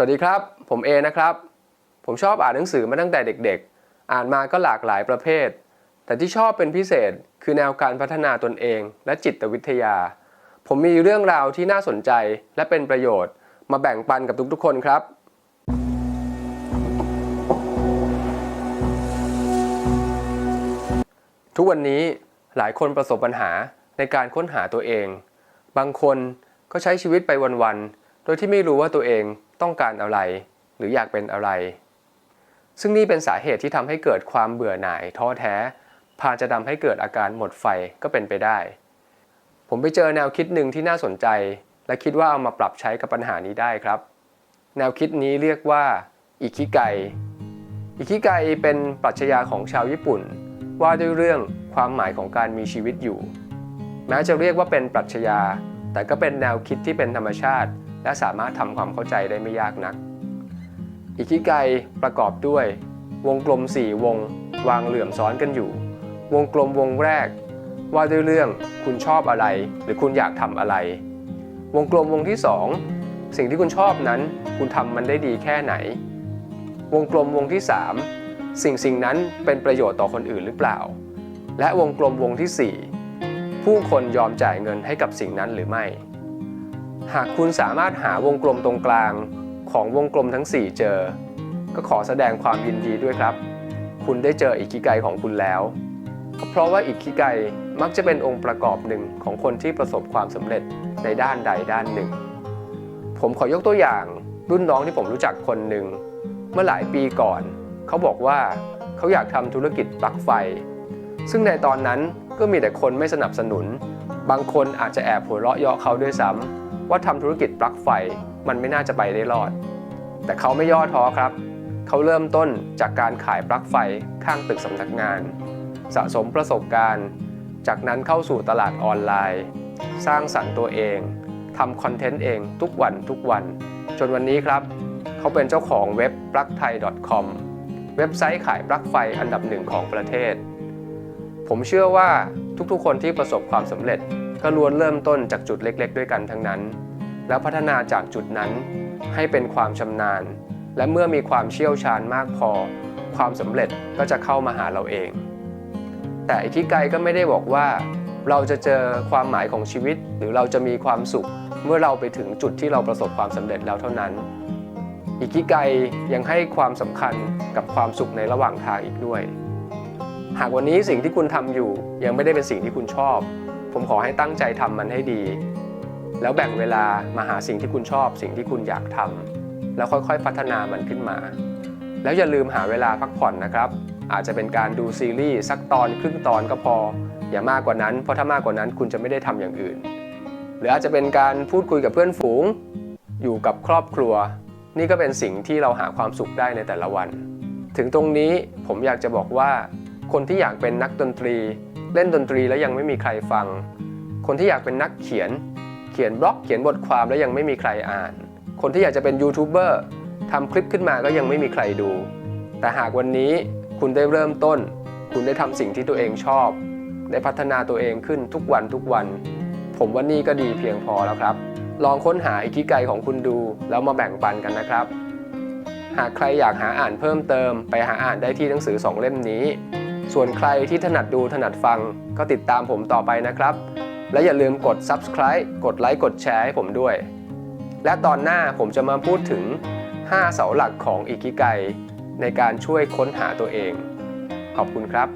สวัสดีครับ ผมเอนะครับ ผมชอบอ่านหนังสือมาตั้งแต่เด็กๆ อ่านมาก็หลากหลายประเภท แต่ที่ชอบเป็นพิเศษคือแนวการพัฒนาตนเอง และจิตวิทยา ผมมีเรื่องราวที่น่าสนใจและเป็นประโยชน์ มาแบ่งปันกับทุกๆ คนครับ ทุกวันนี้หลายคนประสบปัญหาในการค้นหาตัวเอง บางคนก็ใช้ชีวิตไปวันๆ ดยที่ไม่รู้ว่าตัวเองต้องการอะไร หรืออยากเป็นอะไร ซึ่งนี่เป็นสาเหตุที่ทำให้เกิดความเบื่อหน่ายท้อแท้ พาจะทำให้เกิดอาการหมดไฟก็เป็นไปได้ ผมไปเจอแนวคิดหนึ่งที่น่าสนใจ และคิดว่าเอามาปรับใช้กับปัญหานี้ได้ครับ แนวคิดนี้เรียกว่าอิคิไกอิคิไกเป็นปรัชญาของชาวญี่ปุ่น ว่าด้วยเรื่องความหมายของการมีชีวิตอยู่ แม้จะเรียกว่าเป็นปรัชญา แต่ก็เป็นแนวคิดที่เป็นธรรมชาติ และสามารถทำความเข้าใจได้ไม่ยากนัก อิคิไกประกอบด้วย วงกลม 4 วง วางเหลื่อมซ้อนกันอยู่ วงกลมวงแรก ว่าด้วยเรื่องคุณชอบอะไร หรือคุณอยากทำอะไร วงกลมวงที่ 2 สิ่งที่คุณชอบนั้น คุณทำมันได้ดีแค่ไหน วงกลมวงที่ 3 สิ่งสิ่งนั้นเป็นประโยชน์ต่อคนอื่นหรือเปล่า และวงกลมวงที่ 4 ผู้คนยอมจ่ายเงินให้กับสิ่งนั้นหรือไม่ หากคุณสามารถหาวงกลมตรงกลางของวงกลมทั้ง 4 เจอ ก็ขอแสดงความยินดีด้วยครับ คุณได้เจออิคิไกของคุณแล้ว เพราะว่าอิคิไกมักจะเป็นองค์ประกอบหนึ่งของคนที่ประสบความสำเร็จในด้านใดด้านหนึ่ง ผมขอยกตัวอย่างรุ่นน้องที่ผมรู้จักคนหนึ่งเมื่อหลายปีก่อน เขาบอกว่าเขาอยากทำธุรกิจปลั๊กไฟ ซึ่งในตอนนั้นก็มีแต่คนไม่สนับสนุน บางคนอาจจะแอบหัวเราะเยาะเขาด้วยซ้ำ ว่าทำธุรกิจปลั๊กไฟมันไม่น่าจะไปได้รอด แต่เขาไม่ย่อท้อครับ เขาเริ่มต้นจากการขายปลั๊กไฟข้างตึกสำนักงาน สะสมประสบการณ์ จากนั้นเข้าสู่ตลาดออนไลน์ สร้างสรรค์ตัวเองทำคอนเทนต์เองทุกวันทุกวัน จนวันนี้ครับ เขาเป็นเจ้าของเว็บ p l u g t h a i c o m เว็บไซต์ขายปลั๊กไฟอันดับหนึ่งของประเทศ ผมเชื่อว่าทุกๆคนที่ประสบความสำเร็จ ก็ล้วนเริ่มต้นจากจุดเล็ก ๆ ด้วยกันทั้งนั้น แล้วพัฒนาจากจุดนั้นให้เป็นความชำนาญ และเมื่อมีความเชี่ยวชาญมากพอ ความสำเร็จก็จะเข้ามาหาเราเอง แต่อิคิไกก็ไม่ได้บอกว่า เราจะเจอความหมายของชีวิต หรือเราจะมีความสุข เมื่อเราไปถึงจุดที่เราประสบความสำเร็จแล้วเท่านั้นอิคิไกยังให้ความสำคัญกับความสุขในระหว่างทางอีกด้วย หากวันนี้สิ่งที่คุณทำอยู่ ยังไม่ได้เป็นสิ่งที่คุณชอบ ผมขอให้ตั้งใจทำมันให้ดี แล้วแบ่งเวลามาหาสิ่งที่คุณชอบ สิ่งที่คุณอยากทำแล้วค่อยๆพัฒนามันขึ้นมา แล้วอย่าลืมหาเวลาพักผ่อนนะครับ อาจจะเป็นการดูซีรีส์สักตอนครึ่งตอนก็พอ อย่ามากกว่านั้น เพราะถ้ามากกว่านั้นคุณจะไม่ได้ทำอย่างอื่น หรืออาจจะเป็นการพูดคุยกับเพื่อนฝูง อยู่กับครอบครัว นี่ก็เป็นสิ่งที่เราหาความสุขได้ในแต่ละวัน ถึงตรงนี้ผมอยากจะบอกว่า คนที่อยากเป็นนักดนตรี เล่นดนตรีแล้วยังไม่มีใครฟัง คนที่อยากเป็นนักเขียน เขียนบล็อกเขียนบทความแล้วยังไม่มีใครอ่าน คนที่อยากจะเป็นยูทูบเบอร์ทำคลิปขึ้นมาก็ยังไม่มีใครดู แต่หากวันนี้คุณได้เริ่มต้น คุณได้ทำสิ่งที่ตัวเองชอบ ได้พัฒนาตัวเองขึ้นทุกวันทุกวัน ผมว่านี่ก็ดีเพียงพอแล้วครับ ลองค้นหาอิคิไกของคุณดู แล้วมาแบ่งปันกันนะครับ หากใครอยากหาอ่านเพิ่มเติม ไปหาอ่านได้ที่หนังสือ2เล่มนี้ ส่วนใครที่ถนัดดูถนัดฟังก็ติดตามผมต่อไปนะครับ และอย่าลืมกด subscribe กดไลค์กดแชร์ให้ผมด้วย และตอนหน้าผมจะมาพูดถึง 5 เสาหลักของอิกิไกในการช่วยค้นหาตัวเอง ขอบคุณครับ